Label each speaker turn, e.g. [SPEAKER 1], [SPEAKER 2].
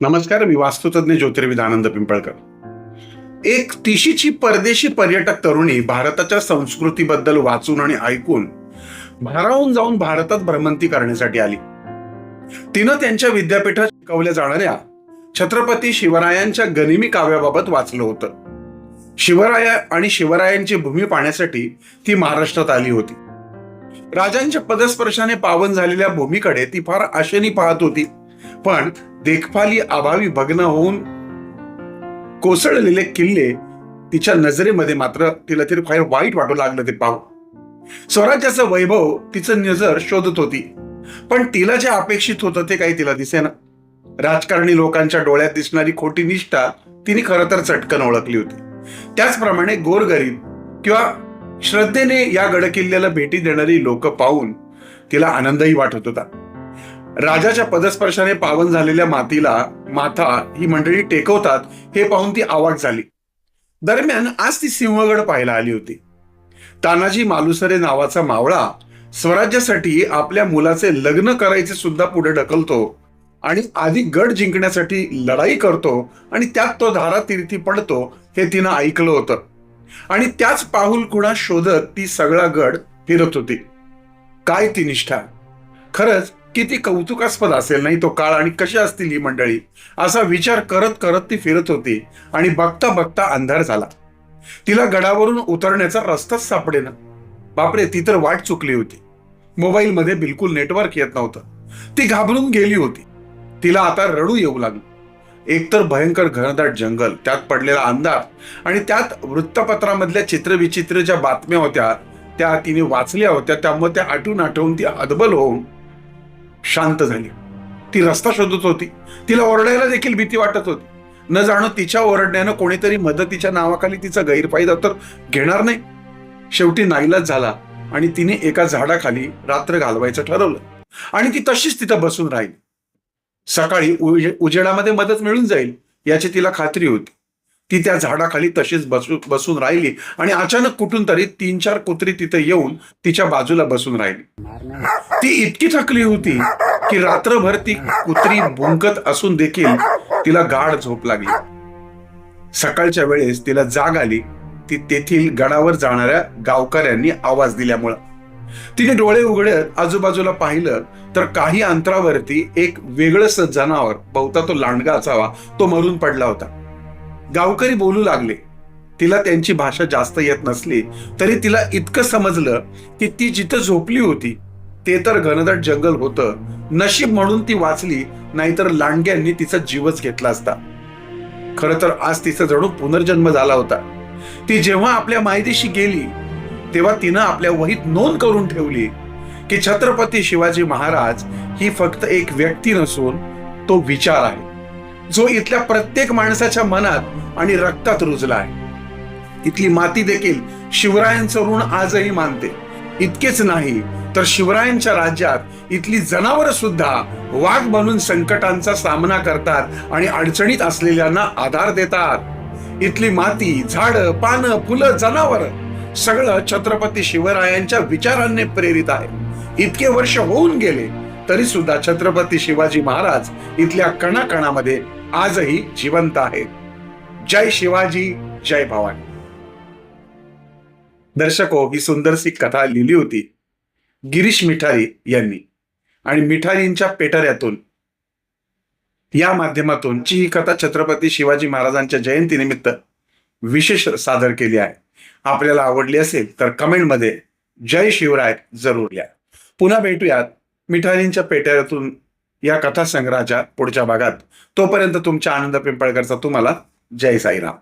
[SPEAKER 1] नमस्कार मी वास्तुतज्ञ ज्योतिर्विद आनंद पिंपळकर. एक तिशीची परदेशी पर्यटक तरुणी भारताच्या संस्कृतीबद्दल वाचून आणि ऐकून भारावून जाऊन भारतात भ्रमंती करण्यासाठी आली. तिनं त्यांच्या विद्यापीठात शिकवल्या जाणाऱ्या छत्रपती शिवरायांच्या गनिमी काव्याबाबत वाचलं होतं. शिवराया आणि शिवरायांची भूमी पाहण्यासाठी ती महाराष्ट्रात आली होती. राजांच्या पदस्पर्शाने पावन झालेल्या भूमीकडे ती फार आशेने पाहत होती. पण देखभाली अभावी भग्न होऊन कोसळलेले किल्ले तिच्या नजरेमध्ये मात्र तिला तरी फार वाईट वाटू लागलं ते पाहू स्वराज्याचं वैभव तिचं नजर शोधत होती. पण तिला जे अपेक्षित होतं ते काही तिला दिसेना. राजकारणी लोकांच्या डोळ्यात दिसणारी खोटी निष्ठा तिने खरं तर चटकन ओळखली होती. त्याचप्रमाणे गोरगरीब किंवा श्रद्धेने या गडकिल्ल्याला भेटी देणारी लोक पाहून तिला आनंदही वाटत होता. राजाच्या पदस्पर्शाने पावन झालेल्या मातीला माथा ही मंडळी टेकवतात हे पाहून ती आवाक झाली. दरम्यान आज ती सिंहगड पाहायला आली होती. तानाजी मालुसरे नावाचा मावळा स्वराज्यासाठी आपल्या मुलाचे लग्न करायचे सुद्धा पुढे ढकलतो आणि आधी गड जिंकण्यासाठी लढाई करतो आणि त्यात तो धारातीर्थी पडतो हे तिनं ऐकलं होतं. आणि त्याच पाहुल कुणा शोधत ती सगळा गड फिरत होती. काय ती निष्ठा? खरंच किती कौतुकास्पद असेल नाही तो काळ आणि कशी असतील ही मंडळी? असा विचार करत करत ती फिरत होती आणि बघता बघता अंधार झाला. तिला गडावरून उतरण्याचा रस्ताच सापडेना. बापरे ती तर वाट चुकली होती. मोबाईलमध्ये बिलकुल नेटवर्क येत नव्हतं. ती घाबरून गेली होती. तिला आता रडू येऊ लागलं. एकतर भयंकर घनदाट जंगल त्यात पडलेला अंधार आणि त्यात वृत्तपत्रामधल्या चित्रविचित्र ज्या बातम्या होत्या त्या तिने वाचल्या होत्या त्यामुळे त्या आठवून आठवून ती अदबल होऊन शांत झाली. ती रस्ता शोधत होती. तिला ओरडायला देखील भीती वाटत होती. न जाणं तिच्या ओरडण्यानं कोणीतरी मदतीच्या नावाखाली तिचा गैरफायदा तर घेणार नाही. शेवटी नाईलाज झाला आणि तिने एका झाडाखाली रात्र घालवायचं ठरवलं. आणि ती तशीच तिथं बसून राहिली. सकाळी उजे- उजेडामध्ये मदत मिळून जाईल याची तिला खात्री होती. ती त्या झाडाखाली तशीच बसू बसून राहिली. आणि अचानक कुठून तरी तीन चार कुत्री तिथे येऊन तिच्या बाजूला बसून राहिली. ती इतकी थकली होती की रात्रभर ती कुत्री भुंकत असून देखील तिला गाढ झोप लागली. सकाळच्या वेळेस तिला जाग आली. ती तेथील गडावर जाणाऱ्या गावकऱ्यांनी आवाज दिल्यामुळं. तिने डोळे उघडत आजूबाजूला पाहिलं तर काही अंतरावरती एक वेगळंच जनावर बहुता तो लांडगा असावा तो मरून पडला होता. गावकरी बोलू लागले. तिला त्यांची भाषा जास्त येत नसली तरी तिला इतकं समजलं की ती जिथं झोपली होती ते तर घनदाट जंगल होतं. नशीब म्हणून ती वाचली नाहीतर लांडग्यांनी तिचा जीवच घेतला असता. खरं तर आज तिचा जणू पुनर्जन्म झाला होता. ती जेव्हा आपल्या मायदेशी गेली तेव्हा तिनं आपल्या वहीत नोंद करून ठेवली की छत्रपती शिवाजी महाराज ही फक्त एक व्यक्ती नसून तो विचार आहे. जो इथल्या प्रत्येक माणसाच्या मनात आणि रक्तात रुजला आहे इथली माती देखील शिवरायांचं ऋण आजही मानते. इतकेच नाही तर शिवरायांच्या राज्यात इथली जनावर सुद्धा वाघ बनून संकटांचा सामना करतात आणि अडचणीत असलेल्यांना आधार देतात. इथली माती झाडं पानं फुलं जनावर सगळं छत्रपती शिवरायांच्या विचारांनी प्रेरित आहे. इतके वर्ष होऊन गेले तरी सुद्धा छत्रपती शिवाजी महाराज इथल्या कणाकणामध्ये आजही जिवंत आहेत. जय शिवाजी जय भवानी. दर्शको ही सुंदरशी कथा लिहिली होती गिरीश मिठारी यांनी. आणि मिठारींच्या पेटाऱ्यातून या माध्यमातून ची ही कथा छत्रपती शिवाजी महाराजांच्या जयंतीनिमित्त विशेष सादर केली आहे. आपल्याला आवडली असेल तर कमेंटमध्ये जय शिवराय जरूर लिहा. पुन्हा भेटूयात मिठारींच्या पेटाऱ्यातून या कथा संग्रहाच्या पुढच्या भागात. तोपर्यंत तुमच्या आनंद पिंपळकरचा तुम्हाला जय साईराम.